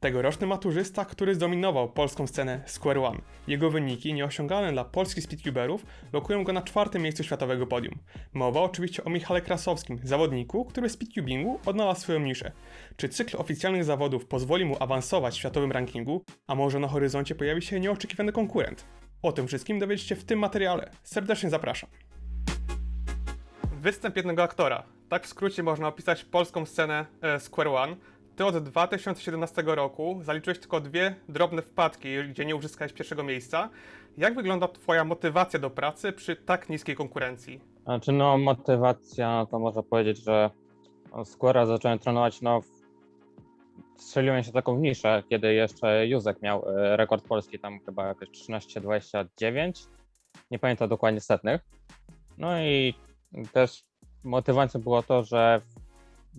Tegoroczny maturzysta, który zdominował polską scenę Square One. Jego wyniki, nieosiągalne dla polskich speedcuberów, lokują go na czwartym miejscu światowego podium. Mowa oczywiście o Michale Krasowskim, zawodniku, który w speedcubingu odnalazł swoją niszę. Czy cykl oficjalnych zawodów pozwoli mu awansować w światowym rankingu, a może na horyzoncie pojawi się nieoczekiwany konkurent? O tym wszystkim dowiecie się w tym materiale. Serdecznie zapraszam. Występ jednego aktora. Tak w skrócie można opisać polską scenę e, Square One. Ty od 2017 roku zaliczyłeś tylko dwie drobne wpadki, gdzie nie uzyskałeś pierwszego miejsca. Jak wygląda Twoja motywacja do pracy przy tak niskiej konkurencji? Znaczy, no, motywacja to można powiedzieć, że Square'a zacząłem trenować, no, w- strzeliłem się w taką niszę, kiedy jeszcze Józek miał e, rekord polski, tam chyba jakieś 13-29, nie pamiętam dokładnie setnych. No i też motywacją było to, że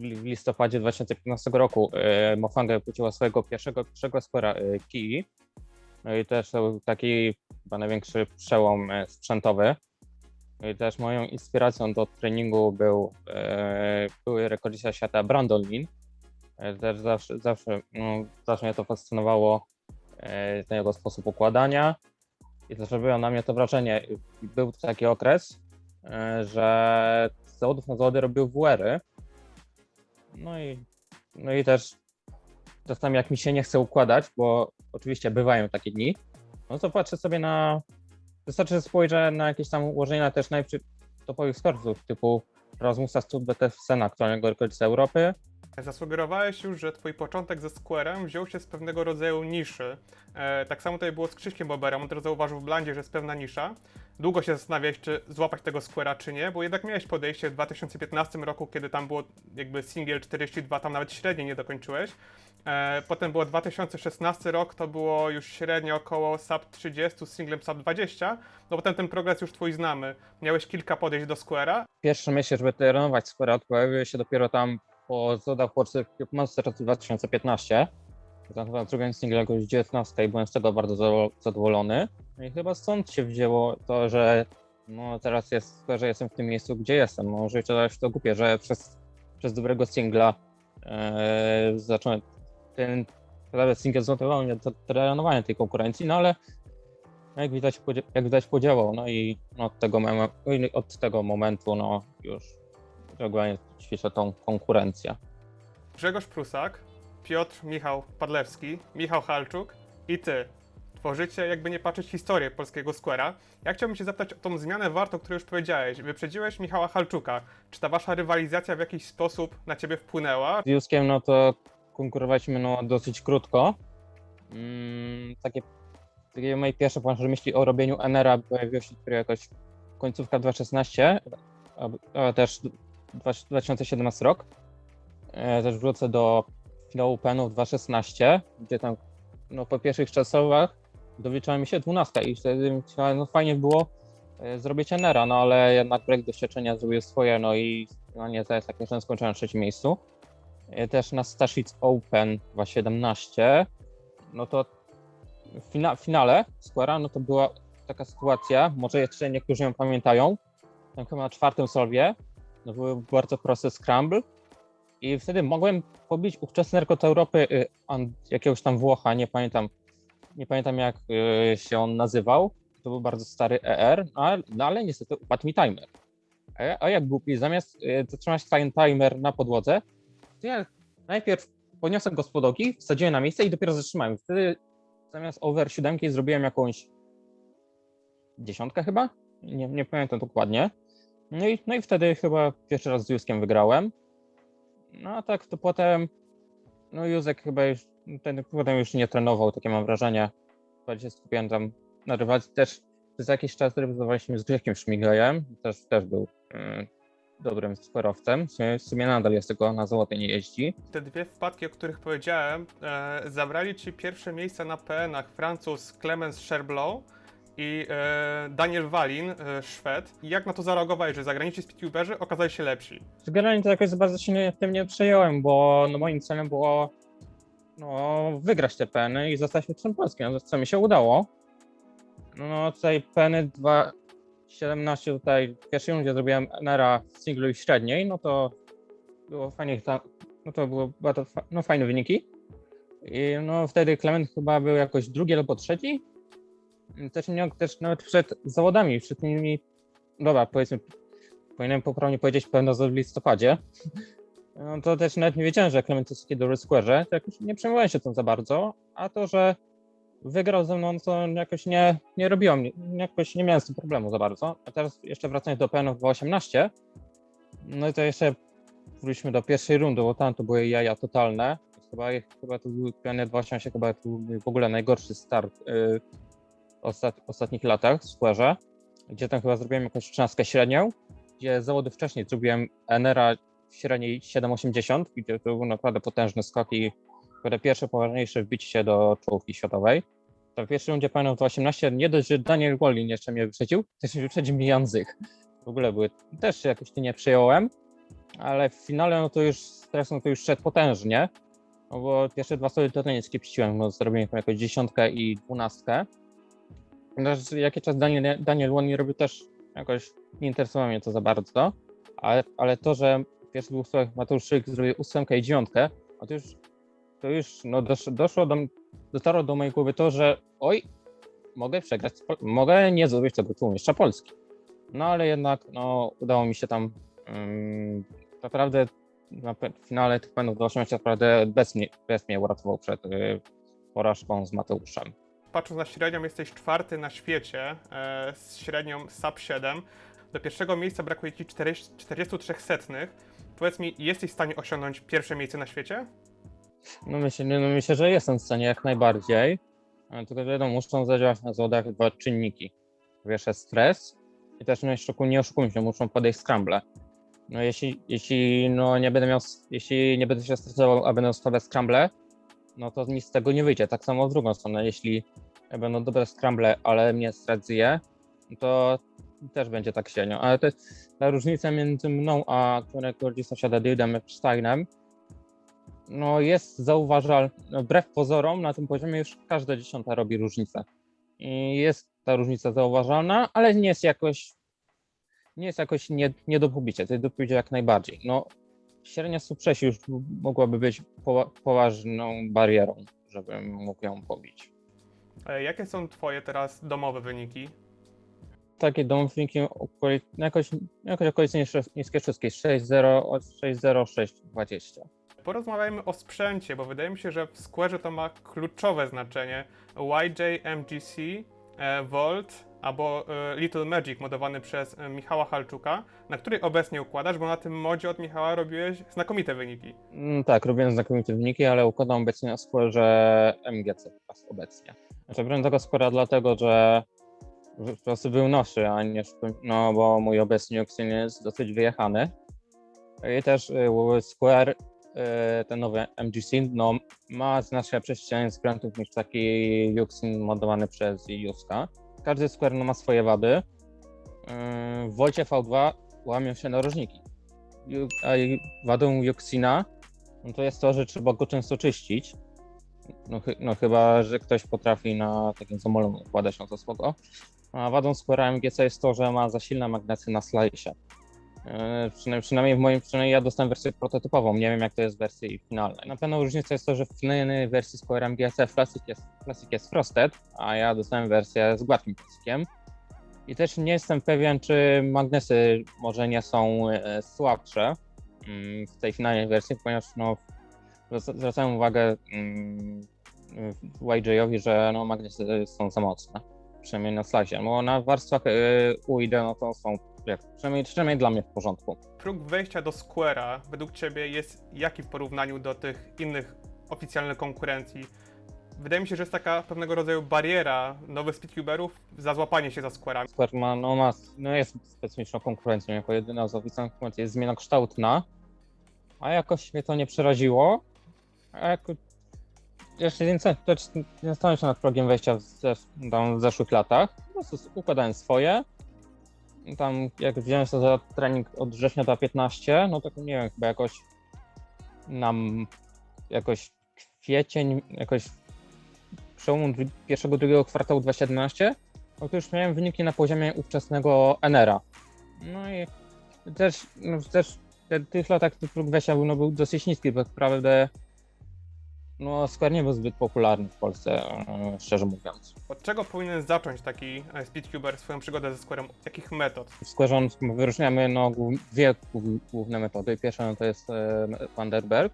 w li- w listopadzie 2015 roku e, Mofanga wypuściła swojego pierwszego, pierwszego Square'a Kii. No i też był taki chyba największy przełom e, sprzętowy. No I też moją inspiracją do treningu był e, były rekordzista świata Brandon Lin. Też zawsze, zawsze, no, zawsze mnie to fascynowało, ten jego sposób układania i też robiło na mnie to wrażenie. Był taki okres, że z zawodów na zawody robił WR-y. No i, no i też czasami jak mi się nie chce układać, bo oczywiście bywają takie dni, no to patrzę sobie na Wystarczy, że spojrzę na jakieś tam ułożenia też najlepszych topowych sportów, typu Rasmusa Stubbe Sena, aktualnego rekordzista Europy. Zasugerowałeś już, że Twój początek ze Square'em wziął się z pewnego rodzaju niszy. E, tak samo tutaj było z Krzyśkiem Boberem, on też zauważył w blandzie, że jest pewna nisza. Długo się zastanawiałeś, czy złapać tego Square'a, czy nie, bo jednak miałeś podejście w 2015 roku, kiedy tam było jakby single 42, tam nawet średniej nie dokończyłeś. E, potem było 2016 rok, to było już średnio około sub 30, z singlem sub 20, no potem ten progres już Twój znamy. Miałeś kilka podejść do Square'a, Pierwsze myśli, żeby trenować Square'a pojawiły się dopiero tam po zawodach Polsce w Masters 2015. Tam chyba drugim single jakoś 19 i byłem z tego bardzo za- zadowolony. No i chyba stąd się wzięło to, że no teraz jest, że jestem w tym miejscu, gdzie jestem. No życie to to głupie, że przez, przez dobrego singla e, zacząłem ten prawie single zmotywował mnie do trenowania tej konkurencji, no ale jak widać, jak widać podziałał, no i od tego, mom- od tego momentu no już regularnie ćwiczę tą konkurencję. Grzegorz Prusak, Piotr Michał Padlewski, Michał Halczuk i ty. Tworzycie, jakby nie patrzeć, historię polskiego Square'a. Ja chciałbym się zapytać o tą zmianę wartą, którą już powiedziałeś. Wyprzedziłeś Michała Halczuka. Czy ta wasza rywalizacja w jakiś sposób na ciebie wpłynęła? Z Juskiem no to konkurowaliśmy no dosyć krótko. Mm, takie, takie moje pierwsze poważne myśli o robieniu NR-a pojawiło się dopiero jakoś końcówka 2016, a, a też dwa- 2017 rok. E, też wrócę do finału Penów 2016, gdzie tam no, po pierwszych czasowach doliczyła mi się 12 i wtedy myślałem, no fajnie było e, zrobić NR-a, no ale jednak break doświadczenia zrobił swoje, no i no nie, to jest tak, że skończyłem na trzecim miejscu. E, Też na Stashits Open 2017, no to w fina, finale Square'a, no to była taka sytuacja, może jeszcze niektórzy ją pamiętają, tam chyba na czwartym solwie, no był bardzo prosty scramble i wtedy mogłem pobić ówczesny rekord Europy y, jakiegoś tam Włocha, nie pamiętam, nie pamiętam jak y, się on nazywał, to był bardzo stary ER, no ale, niestety upadł mi timer. A, ja- a jak głupi, zamiast y, zatrzymać ten timer na podłodze, to ja najpierw podniosłem go z podłogi, wsadziłem na miejsce i dopiero zatrzymałem. Wtedy zamiast over 7 zrobiłem jakąś dziesiątkę chyba? Nie, nie pamiętam dokładnie. No i, no i wtedy chyba pierwszy raz z Józkiem wygrałem. No a tak to potem, no Józek chyba już, ten potem już nie trenował, takie mam wrażenie. Bardziej się skupiałem tam na rywalizacji. Też przez jakiś czas rywalizowaliśmy z Grzegiem Szmiglejem, też, też był y, dobrym sferowcem. W sumie, w sumie nadal jest, tylko na złote nie jeździ. Te dwie wpadki, o których powiedziałem, e, zabrali ci pierwsze miejsca na PN-ach Francuz Clemens Sherblow i e, Daniel Walin, e, Szwed. I jak na to zareagowałeś, że zagraniczni speedcuberzy okazali się lepsi? Generalnie to jakoś bardzo się nie, tym nie przejąłem, bo no, moim celem było no, wygrać te peny i zostać mistrzem Polski, no, co mi się udało. No tutaj peny 2.17 tutaj w pierwszej rundzie zrobiłem NR w singlu i średniej, no to było fajnie, no to było bardzo no, fajne wyniki. I no wtedy Klement chyba był jakoś drugi albo trzeci. I Też, nie, też nawet przed zawodami, przed tymi, dobra, powiedzmy, powinienem poprawnie powiedzieć pewno w listopadzie. No to też nawet nie wiedziałem, że Klement jest w squarze, to jakoś nie przejmowałem się tym za bardzo, a to, że wygrał ze mną, to jakoś nie, nie robiło mnie, jakoś nie miałem z tym problemu za bardzo. A teraz jeszcze wracając do PNów 2.18, no i to jeszcze wróćmy do pierwszej rundy, bo tam to były jaja totalne. Chyba, chyba to był PN 2.18, chyba to był w ogóle najgorszy start y, ostat, ostatnich latach w squarze, gdzie tam chyba zrobiłem jakąś 13 średnią, gdzie zawody wcześniej zrobiłem w średniej 7,80, gdzie to był naprawdę potężny skok i chyba pierwsze poważniejsze wbicie do czołówki światowej. To w pierwszej rundzie PN 2.18 nie dość, że Daniel Wallin jeszcze mnie wyprzedził, to jeszcze wyprzedził mi Język. W ogóle były, też jakoś nie przyjąłem, ale w finale no to już, teraz to już szedł potężnie, no bo pierwsze dwa sobie to nie skiepściłem, no zrobiłem jakąś dziesiątkę i dwunastkę. Jakie czas Daniel, Daniel Łoni robił też jakoś nie interesowało mnie to za bardzo, ale, ale to, że w pierwszych dwóch słowach Mateusz zrobił ósemkę i dziewiątkę, no to już, to już no dosz, doszło do, dotarło do mojej głowy to, że oj, mogę przegrać, mogę nie zrobić tego mistrza Polski. No ale jednak no, udało mi się tam ym, naprawdę na finale tych panów do 18 naprawdę bez mnie, bez mnie uratował przed y, porażką z Mateuszem. Patrząc na średnią, jesteś czwarty na świecie e, z średnią SAP 7. Do pierwszego miejsca brakuje ci 40, 43 setnych. Powiedz mi, jesteś w stanie osiągnąć pierwsze miejsce na świecie? No myślę, no myślę, że jestem w stanie jak najbardziej, ale tylko wiadomo, muszą zadziałać na zawodach dwa czynniki. Pierwsze stres i też no, nie oszukujmy się, muszą podejść scramble. No jeśli, jeśli no, nie będę miał, jeśli nie będę się stresował, a będę stawiać scramble, no to mi z tego nie wyjdzie. Tak samo w drugą stronę, jeśli będą dobre scramble, ale mnie stres zje, to też będzie tak średnio. Ale to jest ta różnica między mną a którego sąsiada Dildem Epsteinem, no jest zauważalna, wbrew pozorom na tym poziomie już każda dziesiąta robi różnicę. I jest ta różnica zauważalna, ale nie jest jakoś nie jest jakoś nie, nie do pobicia, to jest do pobicia jak najbardziej. No średnia suprzesi już mogłaby być powa- poważną barierą, żebym mógł ją pobić. E, jakie są twoje teraz domowe wyniki? Takie domowinki okoli, jakoś, jakoś niskie- niskie wszystkie, 6-0, od 6-0, 6-20. Porozmawiajmy o sprzęcie, bo wydaje mi się, że w Square to ma kluczowe znaczenie. YJ MGC, e, Volt albo e, Little Magic modowany przez e, Michała Halczuka, na której obecnie układasz, bo na tym modzie od Michała robiłeś znakomite wyniki. Mm, Tak, robiłem znakomite wyniki, ale układam obecnie na skórze MGC teraz obecnie. Znaczy, brałem tego skóra dlatego, że po prostu był noszy, a nie no bo mój obecny Oxyn jest dosyć wyjechany. I też y, Square, y, ten nowy MGC, no ma znacznie prześciganie skrętów niż taki Yuxin modowany przez Juska. Każdy Square no, ma swoje wady. Y, W Volcie V2 łamią się narożniki. A wadą Juxina no to jest to, że trzeba go często czyścić. No, chy- no chyba, że ktoś potrafi na takim zamolem układać, no to spoko. A wadą Square'a MGC jest to, że ma za silne magnesy na slajsie. Yy, przynajmniej, przynajmniej w moim, przynajmniej ja dostałem wersję prototypową, nie wiem jak to jest w wersji finalnej. Na pewno różnica jest to, że w finalnej wersji Square MGC plastik jest, plastik jest frosted, a ja dostałem wersję z gładkim plastikiem. I też nie jestem pewien, czy magnesy może nie są e, słabsze mm, w tej finalnej wersji, ponieważ no, zwraca- zwracałem uwagę mm, YJ-owi, że no, magnesy są za mocne przynajmniej na slazie, bo na warstwach yy, UID no to są jak, przynajmniej, przynajmniej dla mnie w porządku. Próg wejścia do Square'a według Ciebie jest jaki w porównaniu do tych innych oficjalnych konkurencji? Wydaje mi się, że jest taka pewnego rodzaju bariera nowych speedcuberów za złapanie się za Square'ami. Square ma, no, ma, no jest specyficzną konkurencją, jako jedyna z oficjalnych konkurencji jest zmiana kształtna, a jakoś mnie to nie przeraziło, a jako, jeszcze też nie zastanawiam się nad progiem wejścia w, zesz, tam w zeszłych latach, po prostu układałem swoje, tam jak wziąłem sobie za trening od września do 15, no to nie wiem, chyba jakoś nam jakoś kwiecień, jakoś przełomu pierwszego, drugiego kwartału 2017, no to już miałem wyniki na poziomie ówczesnego NR-a. No i też, no też te, tych latach próg wejścia był, no, był dosyć niski, bo naprawdę no Square nie był zbyt popularny w Polsce, e, szczerze mówiąc. Od czego powinien zacząć taki speedcuber swoją przygodę ze Square'em? Jakich metod? W Square wyróżniamy no, dwie głó- główne metody. Pierwsza to jest e, Vanderberg.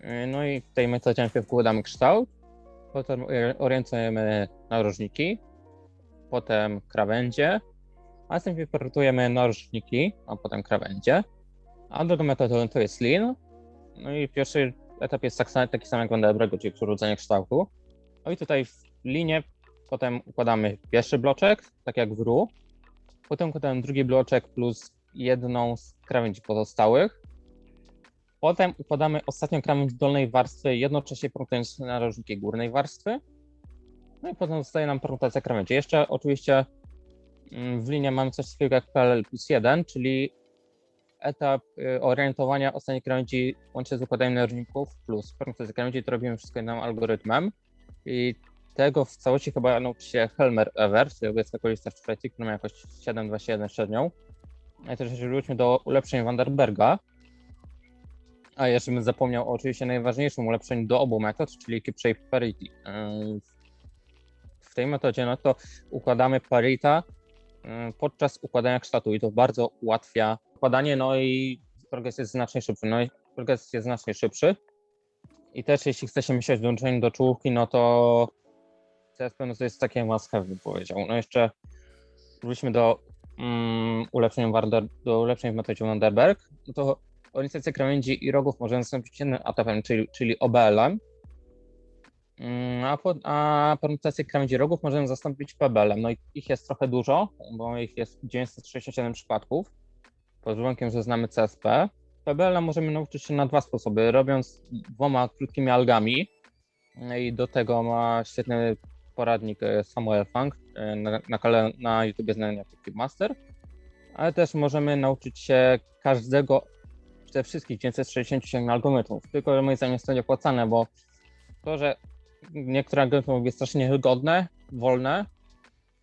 E, No i w tej metodzie najpierw układamy kształt, potem ori- orientujemy narożniki, potem krawędzie, a następnie portujemy narożniki, a potem krawędzie. A drugą metodą to jest lean. No i pierwszy etap jest tak, sam- taki sam jak Vanderbergu, czyli przywrócenie kształtu. No i tutaj w linie potem układamy pierwszy bloczek, tak jak w RU, Potem układałem drugi bloczek plus jedną z krawędzi pozostałych. Potem układamy ostatnią krawędź dolnej warstwy, jednocześnie porównując narożniki górnej warstwy. No i potem zostaje nam permutacja krawędzi. Jeszcze oczywiście mm, w linie mamy coś takiego jak PLL plus 1, czyli etap y, orientowania ostatniej krawędzi łącznie z układaniem narożników plus permutacja krawędzi, to robimy wszystko jednym algorytmem. I tego w całości chyba nauczy się Helmer Ever, czyli obecny kolista w Szwecji, który ma jakoś 7,21 średnią. A też jeżeli wróćmy do ulepszeń Vanderberga, a jeszcze bym zapomniał oczywiście najważniejszym ulepszeniu do obu metod, czyli Keep Shape Parity. Yy, W tej metodzie no to układamy parita yy, podczas układania kształtu i to bardzo ułatwia układanie, no i progres jest znacznie szybszy. No i progres jest znacznie szybszy. I też jeśli chce się myśleć o dołączeniu do czołówki, no to CSP no to jest takie must have, bym powiedział. No jeszcze wróćmy do mm, ulepszeń, do ulepszeń w metodzie Vanderberg. No to orientację krawędzi i rogów możemy zastąpić jednym etapem, czyli, czyli OBL-em. Mm, A, po, a permutację krawędzi rogów możemy zastąpić PBL-em. No i ich jest trochę dużo, bo ich jest 967 przypadków. Pod warunkiem, że znamy CSP. PBL-a możemy nauczyć się na dwa sposoby, robiąc dwoma krótkimi algami. No I do tego ma świetny poradnik e, Samuel Funk e, na, na, kole- na YouTube znany jako Master. Ale też możemy nauczyć się każdego ze wszystkich 967 algorytmów. Tylko moim zdaniem jest to nieopłacane, bo to, że niektóre algorytmy być strasznie wygodne, wolne,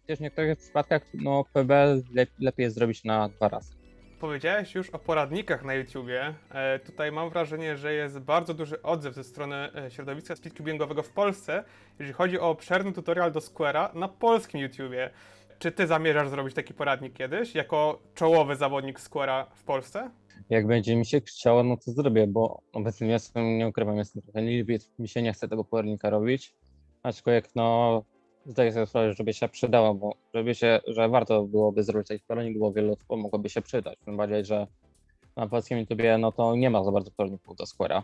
też w niektórych przypadkach no, PBL le, lepiej jest zrobić na dwa razy. Powiedziałeś już o poradnikach na YouTubie. E, tutaj mam wrażenie, że jest bardzo duży odzew ze strony e, środowiska speedcubingowego w Polsce, jeżeli chodzi o obszerny tutorial do Square'a na polskim YouTubie. Czy ty zamierzasz zrobić taki poradnik kiedyś, jako czołowy zawodnik Square'a w Polsce? Jak będzie mi się chciało, no to zrobię, bo obecnie jestem, nie ukrywam, jestem trochę leniwy, mi się nie chce tego poradnika robić. Aczkolwiek no, zdaję sobie sprawę, żeby się przydało, bo żeby się, że warto byłoby zrobić taki poradnik, bo wielu osób mogłoby się przydać. Tym bardziej, że na polskim YouTubie no to nie ma za bardzo poradników do Square'a.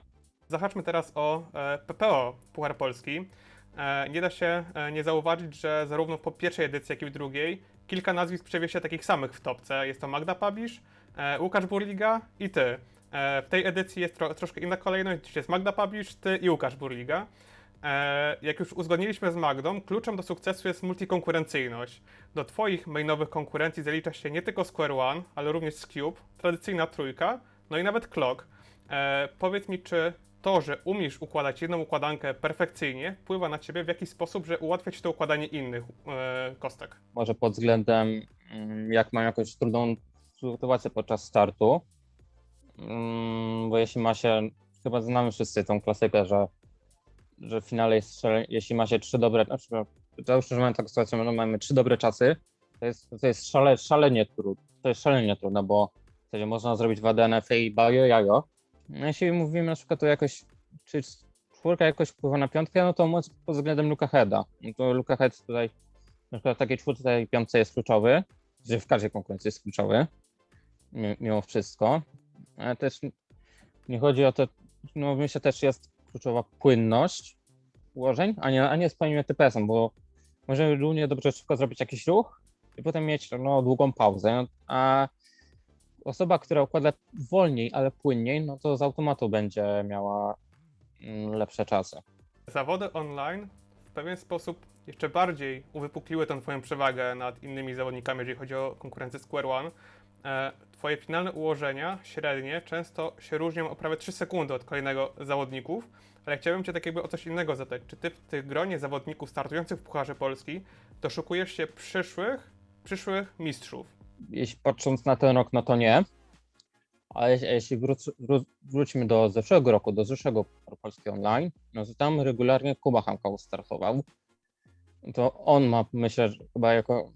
Zahaczmy teraz o e, PPO Puchar Polski. E, nie da się e, nie zauważyć, że zarówno po pierwszej edycji, jak i w drugiej kilka nazwisk przewija się takich samych w topce. Jest to Magda Pabisz, Łukasz Burliga i ty. W tej edycji jest tro, troszkę inna kolejność, jest Magda Pabisz, ty i Łukasz Burliga. E, jak już uzgodniliśmy z Magdą, kluczem do sukcesu jest multikonkurencyjność. Do twoich mainowych konkurencji zalicza się nie tylko Square One, ale również Cube, tradycyjna trójka, no i nawet Clock. E, powiedz mi, czy to, że umiesz układać jedną układankę perfekcyjnie, wpływa na ciebie w jakiś sposób, że ułatwia ci to układanie innych e, kostek? Może pod względem, mm, jak mam jakąś trudną sytuację podczas startu, Mm, bo jeśli ma się, chyba znamy wszyscy tą klasykę, że, że w finale jest, jeśli ma się trzy dobre, znaczy, no, załóżmy, że mamy taką sytuację, że mamy trzy dobre czasy, to jest, to jest szale, szalenie trudne, to jest szalenie trudne, bo w zasadzie można zrobić w DNF i bajo jajo. No, jeśli mówimy na przykład o jakoś, czy czwórka jakoś wpływa na piątkę, no to moc pod względem Luka Heada. No to Luka Head tutaj, na przykład w takiej czwórce i piątce jest kluczowy, że w każdej konkurencji jest kluczowy, mi- mimo wszystko. Ale też nie chodzi o to, no myślę też jest kluczowa płynność ułożeń, a nie, a nie spełnienie TPS-em, bo możemy równie dobrze szybko zrobić jakiś ruch i potem mieć no, długą pauzę, a osoba, która układa wolniej, ale płynniej, no to z automatu będzie miała mm, lepsze czasy. Zawody online w pewien sposób jeszcze bardziej uwypukliły tę twoją przewagę nad innymi zawodnikami, jeżeli chodzi o konkurencję Square One. E, twoje finalne ułożenia średnie często się różnią o prawie 3 sekundy od kolejnego zawodników, ale chciałbym cię tak jakby o coś innego zapytać. Czy ty w tych gronie zawodników startujących w Pucharze Polski doszukujesz się przyszłych, przyszłych mistrzów? Jeśli patrząc na ten rok, no to nie. Ale jeśli, wróc, wró- wrócimy do zeszłego roku, do zeszłego Polski Online, no to tam regularnie Kuba Hamkał startował. To on ma, myślę, chyba jako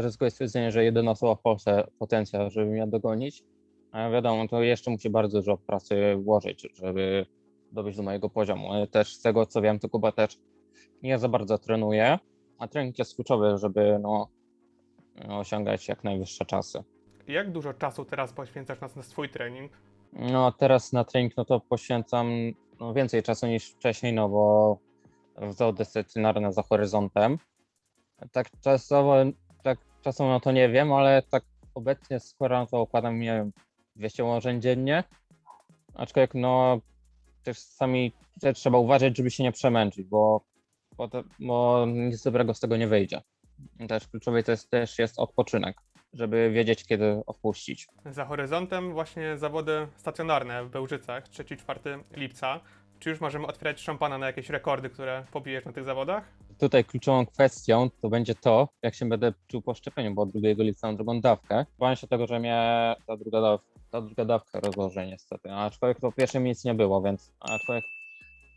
ryzyko jest stwierdzenie, że jedyna osoba w Polsce potencjał, żeby mnie dogonić. A wiadomo, to jeszcze musi bardzo dużo pracy włożyć, żeby dobyć do mojego poziomu. Też z tego co wiem, to Kuba też nie za bardzo trenuje, a trening jest kluczowy, żeby no, osiągać jak najwyższe czasy. Jak dużo czasu teraz poświęcasz na, swój trening? No teraz na trening no to poświęcam no, więcej czasu niż wcześniej, no bo zawody dyscyplinarne za horyzontem. Tak czasowo, czasowo no to nie wiem, ale tak obecnie skoro no to układam, nie wiem, 200 ułożeń dziennie. Aczkolwiek no też sami też trzeba uważać, żeby się nie przemęczyć, bo, bo, to, bo nic dobrego z tego nie wyjdzie. Też kluczowy to jest, też jest odpoczynek, żeby wiedzieć kiedy odpuścić. Za horyzontem właśnie zawody stacjonarne w Bełżycach 3-4 lipca. Czy już możemy otwierać szampana na jakieś rekordy, które pobijesz na tych zawodach? Tutaj kluczową kwestią to będzie to, jak się będę czuł po szczepieniu, bo od 2 lipca mam drugą dawkę. Bałem się tego, że mnie ta druga, daw ta druga dawka rozłoży niestety, aczkolwiek to w pierwszym nic nie było, więc aczkolwiek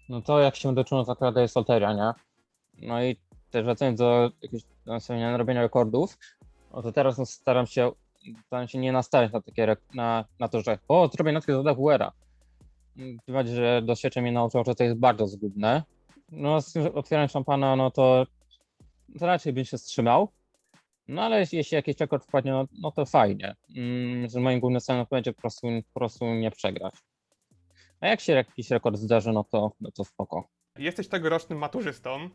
no to jak się będę czuł, to akurat jest loteria, nie? No i też wracając do jakiegoś nastawienia robienia rekordów, no to teraz no, staram się staram się nie nastawiać na takie na, na to, że o, zrobię na tych zawodach WR-a. Bardziej, że doświadczenie mnie nauczyło, że to jest bardzo zgubne. No, z otwieram szampana, no to, to raczej bym się wstrzymał. No ale jeśli, jakiś rekord wpadnie, no, no to fajnie. Mm, że moim głównym celem będzie po prostu, po prostu nie przegrać. A jak się jakiś rekord zdarzy, no to, no to spoko. Jesteś tegorocznym maturzystą.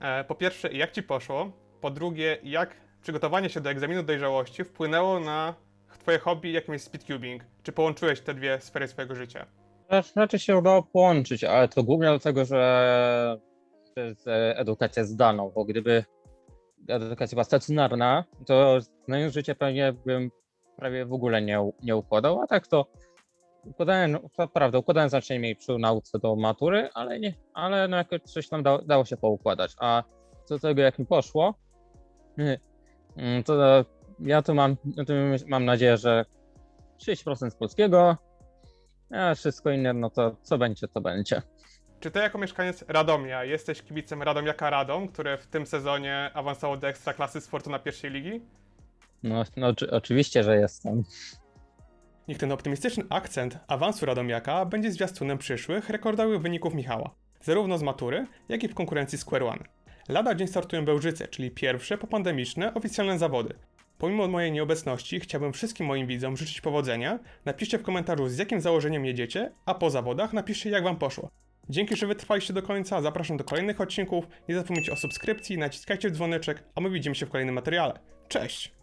E, Po pierwsze, jak ci poszło? Po drugie, jak przygotowanie się do egzaminu dojrzałości wpłynęło na twoje hobby, jakim jest speedcubing? Czy połączyłeś te dwie sfery swojego życia? Rac- Raczej się udało połączyć, ale to głównie dlatego, że przez e, edukację zdalną, bo gdyby edukacja była stacjonarna, to na życie pewnie bym prawie w ogóle nie, nie układał, a tak to układałem, to prawda, układałem znacznie mniej przy nauce do matury, ale nie, ale no jakoś coś tam dało, dało się poukładać, a co do tego jak mi poszło, mm, to ja tu mam, tu mam nadzieję, że 30% z polskiego, a wszystko inne, no to co będzie, to będzie. Czy ty jako mieszkaniec Radomia jesteś kibicem Radomiaka Radom, które w tym sezonie awansowało do Ekstraklasy z Fortuna pierwszej ligi? No, no oczy- oczywiście, że jestem. Niech ten optymistyczny akcent awansu Radomiaka będzie zwiastunem przyszłych rekordowych wyników Michała, zarówno z matury, jak i w konkurencji Square One. Lada dzień startują Bełżyce, czyli pierwsze popandemiczne oficjalne zawody. Pomimo mojej nieobecności chciałbym wszystkim moim widzom życzyć powodzenia. Napiszcie w komentarzu z jakim założeniem jedziecie, a po zawodach napiszcie jak wam poszło. Dzięki, że wytrwaliście do końca, zapraszam do kolejnych odcinków. Nie zapomnijcie o subskrypcji, naciskajcie w dzwoneczek, a my widzimy się w kolejnym materiale. Cześć!